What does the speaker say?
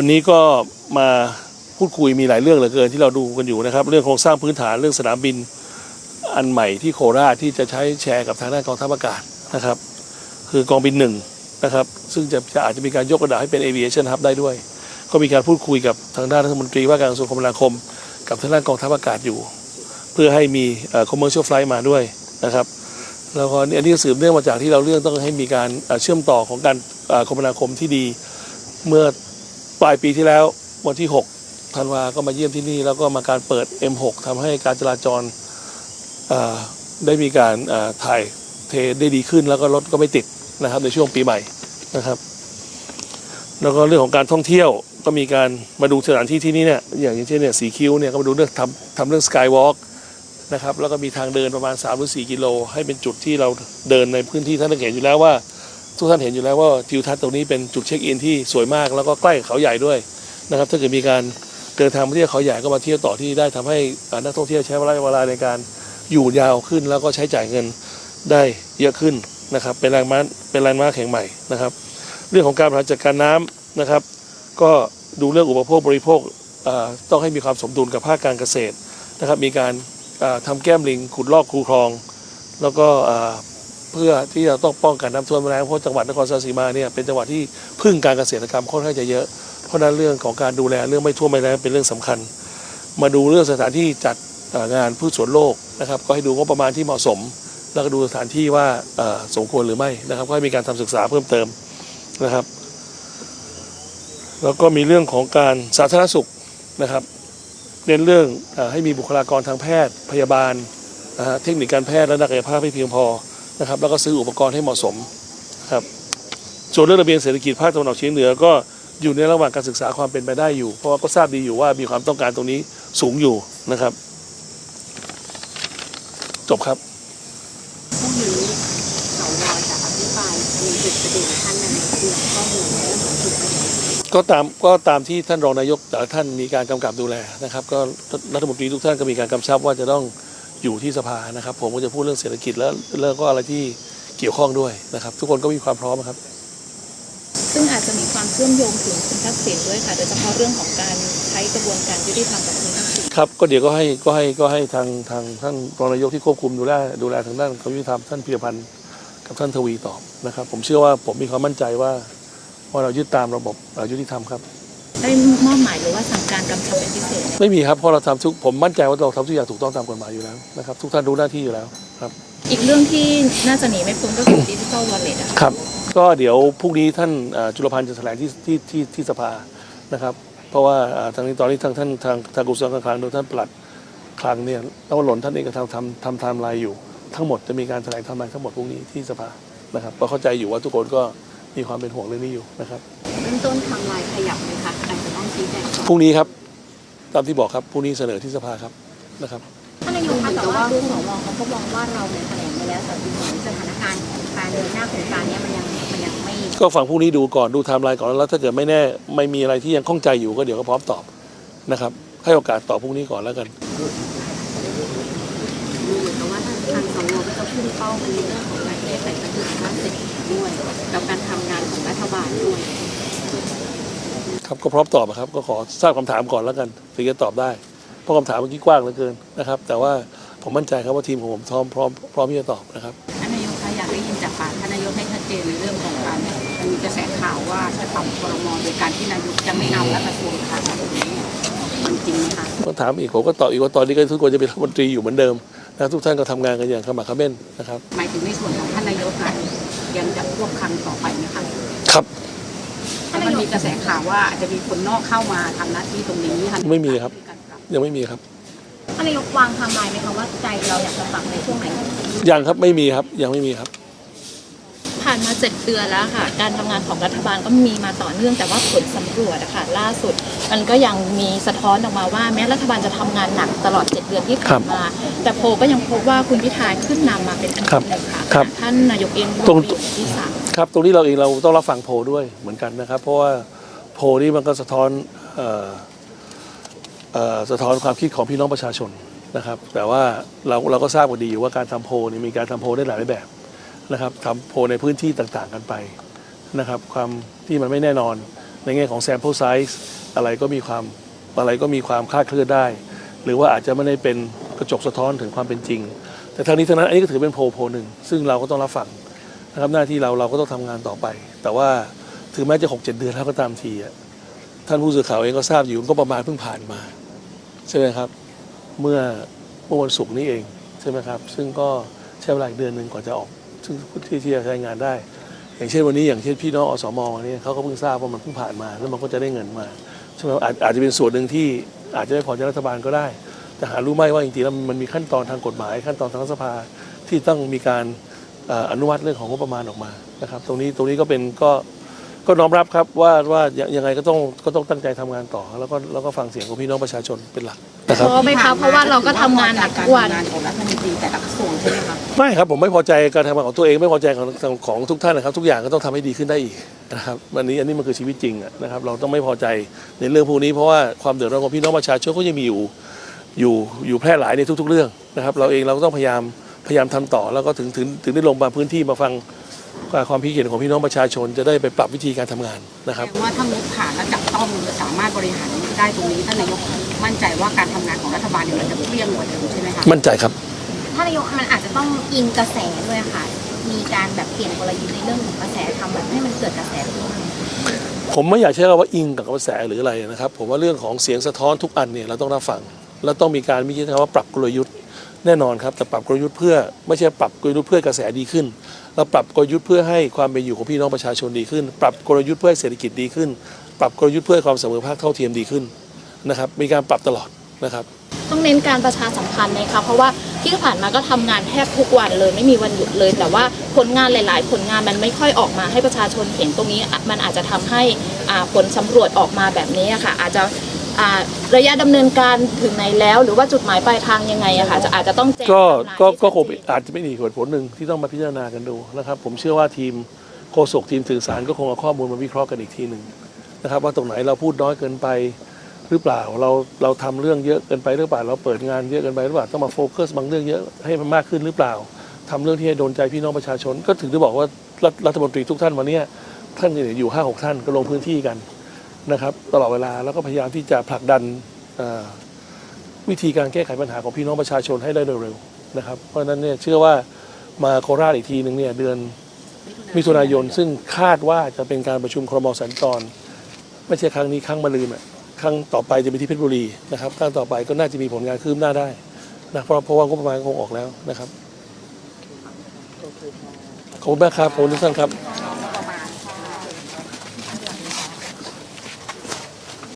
วันนี้ก็มาพูดคุยมีหลายเรื่องเหลือเกินที่เราดูกันอยู่นะครับ เรื่องโครงสร้างพื้นฐานเรื่องสนามบินอันใหม่ที่โคราชที่จะใช้แชร์กับทางด้านกองทัพอากาศนะครับ คือกองบินหนึ่งนะครับ ซึ่งจะจะอาจจะมีการยกระดับให้เป็น aviation hub ได้ด้วย ก็มีการพูดคุยกับทางด้านรัฐมนตรีว่าการกระทรวงคมนาคม กับทางด้านกองทัพอากาศอยู่ เพื่อให้มีเอ่อ commercial flight มาด้วยนะครับแล้วก็อันนี้สืบเนื่องมาจากที่เราเรื่องต้องให้มีการเชื่อมต่อของการคมนาคมที่ดีเมื่อ ปลายปีที่แล้ววันที่6ธันวาก็มาเยี่ยมที่นี่ แล้วก็มาการเปิด M6 ทำให้การจราจรได้มีการถ่ายเทได้ดีขึ้น แล้วก็รถก็ไม่ติดนะครับในช่วงปีใหม่นะครับ แล้วก็เรื่องของการท่องเที่ยวก็มีการมาดูสถานที่ที่นี่เนี่ยอย่างเช่นเนี่ยสีคิ้วเนี่ยก็มาดูเรื่องทำทำเรื่องสกายวอล์กนะครับแล้วก็มีทางเดินประมาณ3หรือ4กิโล ให้เป็นจุดที่เราเดินในพื้นที่ท่านก็เห็นอยู่แล้วว่า ทุกท่านเห็นอยู่แล้วว่าทิวทัศน์ตรงนี้เป็นจุดเช็คอินที่สวยมากแล้วก็ใกล้เขาใหญ่ด้วยนะครับถ้าเกิดมีการเดินทางมาเที่ยวเขาใหญ่ก็มาเที่ยวต่อที่ได้ทำให้นักท่องเที่ยวใช้เวลาเวลาในการอยู่ยาวขึ้น แล้วก็ใช้จ่ายเงินได้เยอะขึ้นนะครับ เป็นแรงม้าเป็นแรงม้าแข่งใหม่นะครับ เรื่องของการบริหารจัดการน้ำนะครับ ก็ดูเรื่องอุปโภคบริโภคต้องให้มีความสมดุลกับภาคการเกษตรนะครับ มีการอ่าทำแก้มลิงขุดลอกคูคลอง แล้วก็ พื่อที่จะต้องป้องกันน้ำท่วมแรงเพราะจังหวัดนครราชสีมาเนี่ยเป็นจังหวัดที่พึ่งการเกษตรกรรมค่อนข้างจะเยอะ เพราะนั้นเรื่องของการดูแลเรื่องไม่ท่วมไม่แรงเป็นเรื่องสำคัญ มาดูเรื่องสถานที่จัดงานพืชสวนโลกนะครับ ก็ให้ดูงบประมาณที่เหมาะสม แล้วก็ดูสถานที่ว่าสมควรหรือไม่นะครับ ก็ให้มีการทำศึกษาเพิ่มเติมนะครับ แล้วก็มีเรื่องของการสาธารณสุขนะครับเน้นเรื่องอให้มีบุคลากรทางแพทย์พยาบาลเทคนิคการแพทย์และนักกายภาพให้เพียงพอ นะครับแล้วก็ซื้ออุปกรณ์ให้เหมาะสมครับส่วนเรื่องระเบียงเศรษฐกิจภาคตะวันออกเฉียงเหนือก็อยู่ในระหว่างการศึกษาความเป็นไปได้อยู่ เพราะว่าก็ทราบดีอยู่ว่ามีความต้องการตรงนี้สูงอยู่นะครับ จบครับพรุ่งนี้สวจะอภิปรายในจุดประเด็นท่านนั้นคือข้อมูลในเรื่องของจุดประเด็นก็ตามก็ตามที่ท่านรองนายกแต่ละท่านมีการกำกับดูแลนะครับ ก็รัฐมนตรีทุกท่านก็มีการกำชับว่าจะต้อง อยู่ที่สภานะครับ ผมก็จะพูดเรื่องเศรษฐกิจแล้วเรื่องก็อะไรที่เกี่ยวข้องด้วยนะครับ ทุกคนก็มีความพร้อมครับ ซึ่งอาจจะมีความเชื่อมโยงถึงคุณทักษิณด้วยค่ะโดยเฉพาะเรื่องของการใช้กระบวนการยุติธรรมกับคุณทักษิณครับก็เดี๋ยวก็ให้ก็ให้ก็ให้ทางทางท่านรองนายกที่ควบคุมดูแลดูแลทางด้านความยุติธรรมท่านพิรพันธ์กับท่านทวีตอบนะครับ ผมเชื่อว่าผมมีความมั่นใจว่าว่าเรายึดตามระบบเอ่อยุติธรรมครับ ได้มอบหมายหรือว่าสั่งการกำชับเป็นพิเศษ ไม่มีครับเพราะเราทำทุกผมมั่นใจว่าเราทำทุกอย่างถูกต้องตามกฎหมายอยู่แล้วนะครับ ทุกท่านรู้หน้าที่อยู่แล้วครับ อีกเรื่องที่น่าจะหนีไม่พ้นก็คือดิจิทัลวอลเล็ตอะค่ะครับ ก็เดี๋ยวพรุ่งนี้ท่านเอ่อจุลพันธ์จะแถลงที่ที่ที่ที่สภานะครับ เพราะว่าเอ่อทางนี้ตอนนี้ทางท่านทางทางกระทรวงการคลังโดยท่านปลัดคลังเนี่ยต้องหล่นท่านเองก็ทำทำทำไทม์ไลน์อยู่ ทั้งหมดจะมีการแถลงไทม์ไลน์ทั้งหมดพรุ่งนี้ที่สภานะครับก็เข้าใจอยู่ว่าทุกคนก็ มีความเป็นห่วงเรื่องนี้อยู่นะครับเบื้องต้นทำลายขยับไหมคะอาจจะต้องชี้แจงก่อนพรุ่งนี้ครับตามที่บอกครับพรุ่งนี้เสนอที่สภาครับนะครับ ท่านนายกคะแต่ว่าคือสวเขาก็มองว่าเราเนี่ยแถลงไปแล้วแต่ดูเหมือนสถานการณ์ของการเดินหน้าโครงการเนี้มันยังมันยังไม่ก็ฟังพรุ่งนี้ดูก่อนดูไทม์ไลน์ก่อนแล้วถ้าเกิดไม่แน่ไม่มีอะไรที่ยังข้องใจอยู่ก็เดี๋ยวก็พร้อมตอบนะครับให้โอกาสตอบพรุ่งนี้ก่อนแล้วกันดูเหมือนกับว่าทางทางสวก็จะพุ่งเป้าไปในเรื่องของการแก้ไขปัญหาด้านเศรษฐกิจ ด้วย กับการทำงานของรัฐบาลด้วย ครับก็พร้อมตอบอะครับ ก็ขอทราบคำถามก่อนแล้วกันถึงจะตอบได้เพราะคำถามเมื่อกี้กว้างเหลือเกินนะครับ แต่ว่าผมมั่นใจครับว่าทีมของผมพร้อมพร้อมพร้อมที่จะตอบนะครับท่านนายกคะอยากได้ยินจากปากท่านนายกให้ชัดเจนในเรื่องของการมันมีกระแสข่าวว่าจะปรับครมโดยการที่นายกจะไม่เอาและกระทรวงคลังตรงนี้มันจริงไหมคะก็ถามอีกผมก็ตอบอีกว่าตอนนี้ก็ทุกคนจะเป็นรัฐมนตรีอยู่เหมือนเดิมนะทุกท่านก็ทำงานกันอย่างขมักเขม้นนะครับหมายถึงในส่วนของท่านนายกค่ะ ยังจะควบคังต่อไปไหมคะครับมันมีกระแสข่าวว่าอาจจะมีคนนอกเข้ามาทำหน้าที่ตรงนี้ค่ะไม่มีครับ ยังไม่มีครับท่านนายกวางทำไลายไหมคะว่าใจเราอยากจะปรับในช่วงไหนยังครับไม่มีครับยังไม่มีครับ ผ่านมาเจ็ดเดือนแล้วค่ะ การทำงานของรัฐบาลก็มีมาต่อเนื่องแต่ว่าผลสำรวจอะค่ะล่าสุด มันก็ยังมีสะท้อนออกมาว่าแม้รัฐบาลจะทำงานหนักตลอด 7 เดือนที่ผ่านมา แต่โพลก็ยังพบว่าคุณพิธาขึ้นนำมาเป็นอันดับหนึ่งค่ะครับท่านนายกเองตรงอยู่ที่สามครับตรงนี้เราเองเราต้องรับฟังโพลด้วยเหมือนกันนะครับ เพราะว่าโพลนี่มันก็สะท้อนเอ่อเอ่อสะท้อนความคิดของพี่น้องประชาชนนะครับ แต่ว่าเราเราก็ทราบกันดีอยู่ว่าการทำโพลนี่มีการทำโพลได้หลายแบบ นะครับทำโพในพื้นที่ต่างๆกันไปนะครับความที่มันไม่แน่นอนในแง่ของ sample size อะไรก็มีความอะไรก็มีความคลาดเคลื่อนได้ หรือว่าอาจจะไม่ได้เป็นกระจกสะท้อนถึงความเป็นจริง แต่ทางนี้ทั้งนั้นอันนี้ก็ถือเป็นโพโพหนึ่งซึ่งเราก็ต้องรับฟังนะครับหน้าที่เราเราก็ต้องทำงานต่อไป แต่ว่าถึงแม้จะหกเจ็ดเดือนแล้วก็ตามทีท่านผู้สื่อข่าวเองก็ทราบอยู่ก็ประมาณเพิ่งผ่านมาใช่ไหมครับเมื่อเมื่อวันศุกร์นี้เองใช่ไหมครับซึ่งก็ใช้เวลาเดือนหนึ่งกว่าจะออก ที่ที่จะใช้งานได้ อย่างเช่นวันนี้อย่างเช่นพี่น้องอสมเนี่เขาก็เพิ่งทราบว่ามันเพิ่งผ่านมา แล้วมันก็จะได้เงินมาใช่ไหมอาจอาจจะเป็นส่วนหนึ่งที่อาจจะได้พอจากรัฐบาลก็ได้ แต่หารู้ไหมว่าจริงๆแล้วมันมีขั้นตอนทางกฎหมาย ขั้นตอนทางรัฐสภาที่ต้องมีการอ่ออนุมัติเรื่องของงบประมาณออกมานะครับ ตรงนี้ตรงนี้ก็เป็นก็ ก็น้อมรับครับว่าว่ายังยังไงก็ต้องก็ต้องตั้งใจทำงานต่อ แล้วก็แล้วก็ฟังเสียงของพี่น้องประชาชนเป็นหลักนะครับเพราะไหมคะเพราะว่าเราก็ทำงานหนักทุกวันการทำงานของรัฐมนตรีแต่ละกระทรวงใช่ไหมคะไม่ครับผมไม่พอใจการทำงานของตัวเองไม่พอใจของของของทุกท่านนะครับ ทุกอย่างก็ต้องทำให้ดีขึ้นได้อีกนะครับวันนี้อันนี้มันคือชีวิตจริงอะนะครับ เราต้องไม่พอใจในเรื่องพวกนี้เพราะว่าความเดือดร้อนของพี่น้องประชาชนก็ยังมีอยู่อยู่อยู่แพร่หลายในทุก ๆ เรื่องนะครับ เราเองเราก็ต้องพยายามพยายามทำต่อแล้วก็ถึงถึงถึงได้ลงมาพื้นที่มาฟัง ความคิดเห็นของพี่น้องประชาชนจะได้ไปปรับวิธีการทำงานนะครับแปลว่าถ้างบผ่านและจับต้องสามารถบริหารได้ตรงนี้ท่านนายกมั่นใจว่าการทำงานของรัฐบาลเนี่ยมันจะเปรี้ยงกว่าเดิมใช่ไหมคะมั่นใจครับท่านนายกมันอาจจะต้องอิงกระแสด้วยค่ะ มีการแบบเปลี่ยนกลยุทธ์ในเรื่องของกระแสทำแบบให้มันเกิดกระแสขึ้นมาผมไม่อยากใช้คำว่าอิงกับกระแสหรืออะไรนะครับ ผมว่าเรื่องของเสียงสะท้อนทุกอันเนี่ยเราต้องรับฟัง แล้วต้องมีการมีคำว่าปรับกลยุทธ์ แน่นอนครับแต่ปรับกลยุทธ์เพื่อไม่ใช่ปรับกลยุทธ์เพื่อกระแสดีขึ้น เราปรับกลยุทธ์เพื่อให้ความเป็นอยู่ของพี่น้องประชาชนดีขึ้น ปรับกลยุทธ์เพื่อให้เศรษฐกิจดีขึ้น ปรับกลยุทธ์เพื่อความเสมอภาคเท่าเทียมดีขึ้นนะครับมีการปรับตลอดนะครับต้องเน้นการประชาสัมพันธ์นะคะเพราะว่าที่ผ่านมาก็ทำงานแทบทุกวันเลย ไม่มีวันหยุดเลย แต่ว่าผลงานหลาย ๆ ผลงานมันไม่ค่อยออกมาให้ประชาชนเห็นตรงนี้ มันอาจจะทำให้ผลสำรวจออกมาแบบนี้ค่ะอาจจะ ระยะดำเนินการถึงไหนแล้ว หรือว่าจุดหมายปลายทางยังไงอะค่ะจะอาจจะต้องแจ้งก็ไทม์ไลน์ก็ให้ก็คงชัดเจนอาจจะเป็นอีกเหตุผลหนึ่งที่ต้องมาพิจารณากันดูนะครับผมเชื่อว่าทีมโฆษกทีมสื่อสารก็คงเอาข้อมูลมาวิเคราะห์กันอีกทีหนึ่งนะครับว่าตรงไหนเราพูดน้อยเกินไปหรือเปล่าเราเราทำเรื่องเยอะเกินไปหรือเปล่าเราเปิดงานเยอะเกินไปหรือเปล่าต้องมาโฟกัสบางเรื่องเยอะให้มันมากขึ้นหรือเปล่าทำเรื่องที่ให้โดนใจพี่น้องประชาชน ก็ถึงได้บอกว่ารัฐรัฐมนตรีทุกท่านวันเนี้ยท่านเนี่ยอยู่ห้าหกท่านก็ลงพื้นที่กัน นะครับตลอดเวลาแล้วก็พยายามที่จะผลักดันวิธีการแก้ไขปัญหาของพี่น้องประชาชนให้ได้โดยเร็วนะครับเพราะฉะนั้นเนี่ยเชื่อว่ามาโคราชอีกทีหนึ่งเนี่ยเดือนมิถุนายนซึ่งคาดว่าจะเป็นการประชุมครมสัญจรไม่ใช่ครั้งนี้ครั้งมาลืมอะครั้งต่อไปจะเป็นที่เพชรบุรีนะครับครั้งต่อไปก็น่าจะมีผลงานคืบหน้าได้นะเพราะเพราะว่างบประมาณคงออกแล้วนะครับขอบคุณมากครับขอบคุณทุกท่านครับ